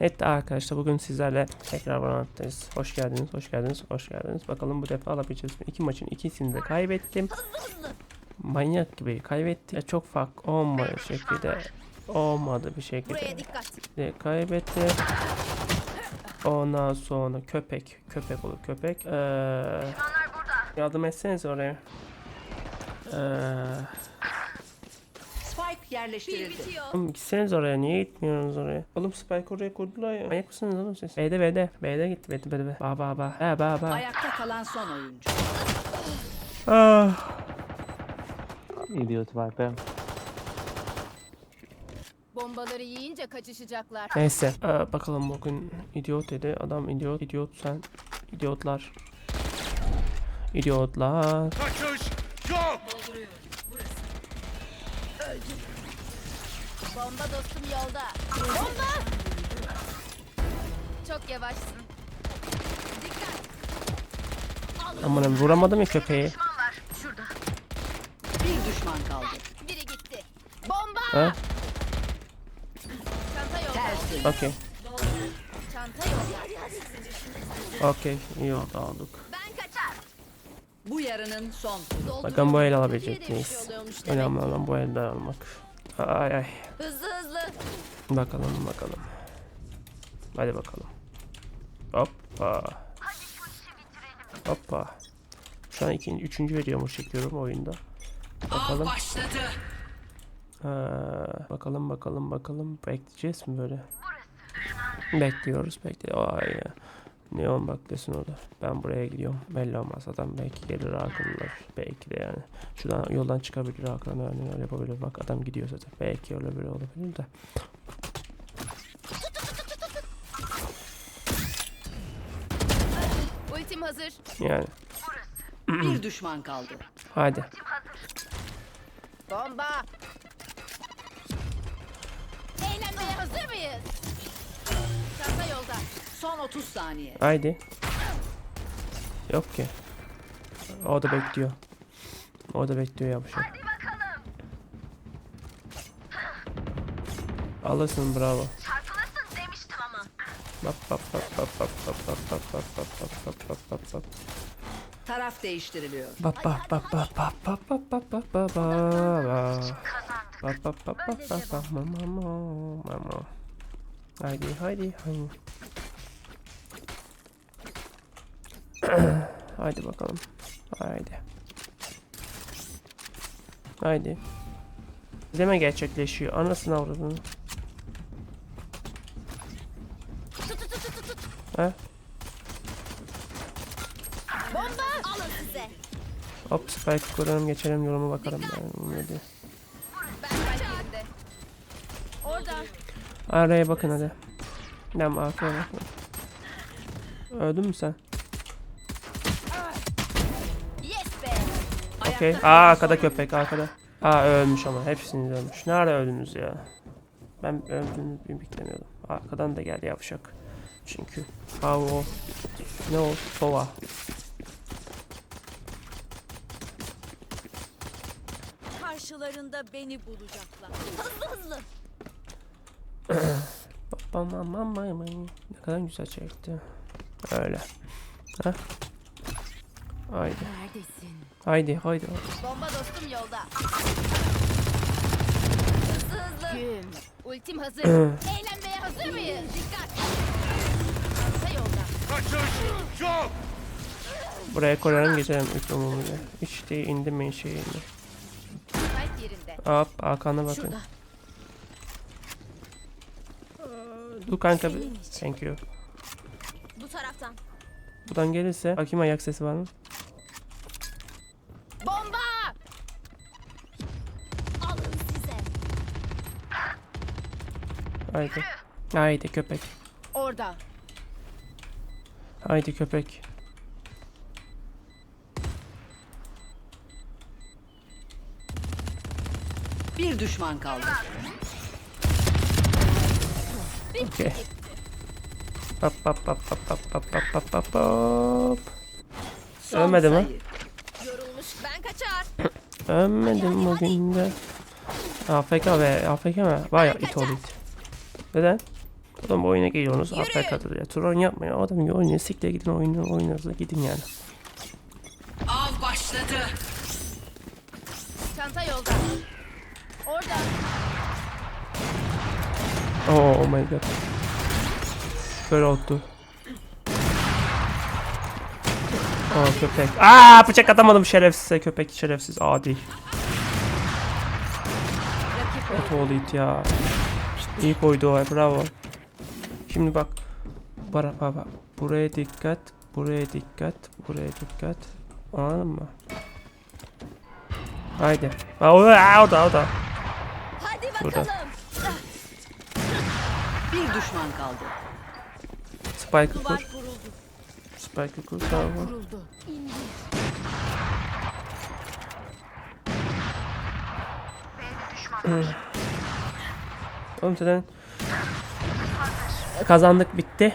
Evet arkadaşlar bugün sizlerle tekrar Valorant'tayız. Hoş geldiniz, hoş geldiniz, hoş geldiniz. Bakalım bu defa alabileceğiz mi? İki maçın ikisini de kaybettim. Manyak gibi kaybettim. Ya çok fark olmadı şekilde. Olmadı bir şekilde. De kaybetti. Ondan sonra köpek, köpek olur köpek. Ee, yardım etseniz oraya. Ee, yerleştirildi. oğlum gitseniz oraya niye gitmiyorsunuz oraya? Oğlum Spike oraya kurdular ya. Manyak mısınız oğlum siz? B'de B'de. B'de gitti B'de B'de. Ba ba ba. He ba ba. Ayakta kalan son oyuncu. Ah. Idiot Viper. Bombaları yiyince kaçışacaklar. Neyse. Ee, bakalım bugün idiot dedi. Adam idiot. Idiot sen. İdiotlar. İdiotlar. Kaçış Bomba dostum yolda. Bomba! Çok yavaşsın. Dikkat. Aman vuramadım ya köpeği. Bir düşman kaldı. Biri gitti. Bomba! Ha? Çanta yolda. Okey. Çanta yolda. Okey. İyi oldu aldık. Ben kaçar. Bu yarının son. Bakalım bu el alabilecek miyiz? Önemli olan bu elde almak. Ay ay. Hızlı hızlı. Bakalım bakalım. Hadi bakalım. Hoppa. Hoppa. Şu an ikinci, üçüncü veriyormuş çekiyorum oyunda. Bakalım. başladı. Ha, bakalım bakalım bakalım. Bekleyeceğiz mi böyle? Bekliyoruz bekliyoruz. Ay ya. Neon beklesin orada. Ben buraya gidiyorum. Belli olmaz. Adam belki gelir akıllılar. Belki de yani. Şuradan yoldan çıkabilir akıllı. Yani öyle yapabilir. Bak adam gidiyor zaten. Belki öyle böyle olabilir de. Ultim hazır. Yani. Bir düşman kaldı. Hadi. Bomba. Eğlenmeye hazır mıyız? Çanta yolda. Son 30 saniye. Haydi. Yok ki. O da bekliyor. O da bekliyor yapacak. Alırsın bravo. Çarpılırsın demiştim ama. Bap bap bap bap bap bap bap bap bap bap bap bap bap bap bap Taraf değiştiriliyor. Bap bap bap bap bap bap bap bap bap bap bap Bap bap bap bap bap bap mama mama Haydi haydi haydi Haydi bakalım Haydi Haydi İzleme gerçekleşiyor anasını avradını Ha? Bomba. Alın size. Hop spike kuralım geçelim yoruma bakalım ben ne diyor. Araya bakın hadi. Ben arkaya bakın. Öldün mü sen? Okey. Aa arkada köpek arkada. Aa ölmüş ama hepsini ölmüş. Nerede öldünüz ya? Ben öldüğünü beklemiyordum. Arkadan da geldi yavşak. Çünkü. Aa o. Ne o? Sova. Karşılarında beni bulacaklar. Hızlı hızlı. Ne kadar güzel çekti. Öyle. Heh. Haydi. Neredesin? Haydi haydi. Bomba dostum yolda. Hızlı hızlı. Güm. Ultim hazır. Eğlenmeye hazır mıyız? Dikkat. Çanta yolda. Kaçış yok. Buraya koyalım geçelim ilk umumuyla. İşte indirmeyin şeyini. Spike yerinde. Hop arkana bakın. Şurada. Dur kanka. bir-. Thank you. Bu taraftan. Buradan gelirse bakayım ayak sesi var mı? Bomba! Alın size. Haydi. Haydi köpek. Orada. Haydi köpek. Bir düşman kaldı. Okey. Pap pap pap pap pap pap pap pap. Son Ölmedi mi? sayı. Ölmedim bugün de. AFK ve AFK mi? Vay it ol it. Neden? Oğlum bu oyuna geliyorsunuz. AFK katılıyor. Tron yapmayın. Adam oynuyor. Sikle gidin oyunu oynuyorsa gidin yani. Av başladı. Çanta yolda. Orada. Oh, oh my god. Böyle oldu. Aa köpek. Aa bıçak atamadım şerefsize köpek şerefsiz adi. At oğlu it ya. İyi koydu o bravo. Şimdi bak. Bara baba. Buraya dikkat. Buraya dikkat. Buraya dikkat. Anladın mı? Haydi. Aa, o, aa, o da o da. Hadi Burada. bakalım. Bir düşman kaldı. Spike kur. Duvar kuruldu. Spike kur. Tamam. Kuruldu. İndi. Oğlum zaten kazandık bitti.